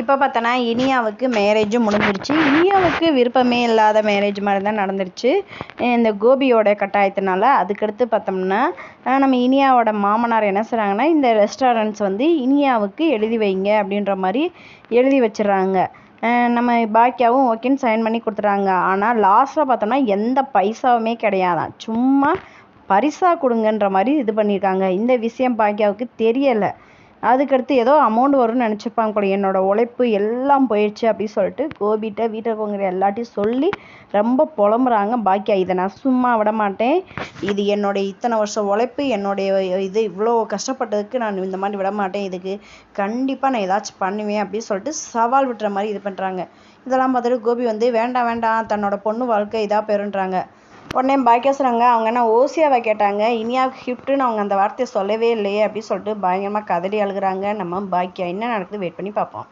இப்போ பார்த்தோன்னா இனியாவுக்கு மேரேஜும் முடிஞ்சிருச்சு. இனியாவுக்கு விருப்பமே இல்லாத மேரேஜ் மாதிரி தான் நடந்துருச்சு. இந்த கோபியோட கட்டாயத்தினால அதுக்கடுத்து பார்த்தோம்னா நம்ம இனியாவோட மாமனார் என்ன செய்கிறாங்கன்னா இந்த ரெஸ்டாரண்ட்ஸ் வந்து இனியாவுக்கு எழுதி வைங்க அப்படின்ற மாதிரி எழுதி வச்சிடுறாங்க. நம்ம பாக்கியாவும் ஓகேன்னு சைன் பண்ணி கொடுத்துட்றாங்க. ஆனால் லாஸ்ட்டில் பார்த்தோம்னா எந்த பைசாவுமே கிடையாதான். சும்மா பரிசாக கொடுங்கன்ற மாதிரி இது பண்ணியிருக்காங்க. இந்த விஷயம் பாக்கியாவுக்கு தெரியலை. அதுக்கடுத்து ஏதோ அமௌண்ட் வரும்னு நினச்சிப்பாங்க போல என்னோட உழைப்பு எல்லாம் போயிடுச்சு அப்படின்னு சொல்லிட்டு கோபிகிட்ட வீட்டில் இருக்கவங்க எல்லாத்தையும் சொல்லி ரொம்ப புலம்புறாங்க. பாக்கியா இதை நான் சும்மா விட மாட்டேன். இது என்னுடைய இத்தனை வருஷம் உழைப்பு என்னுடைய இது இவ்வளோ கஷ்டப்பட்டதுக்கு நான் இந்த மாதிரி விட மாட்டேன். இதுக்கு கண்டிப்பாக நான் ஏதாச்சும் பண்ணுவேன் அப்படின்னு சொல்லிட்டு சவால் விட்டுற மாதிரி இது பண்ணுறாங்க இதெல்லாம் பார்த்துட்டு கோபி வந்து வேண்டாம் வேண்டாம். தன்னோட பொண்ணு வாழ்க்கை இதாக பெறுன்றாங்க உடனே பாக்கியா சொன்னாங்க அவங்க என்ன ஓசியாவை கேட்டாங்க இனியாவுக்கு ஹிஃப்ட்டுன்னு அவங்க அந்த வார்த்தையை சொல்லவே இல்லையே அப்படின்னு சொல்லிட்டு பயங்கரமாக கதறி அழுகுறாங்க. நம்ம பாக்கியா என்ன நடக்குது? வெயிட் பண்ணி பார்ப்போம்.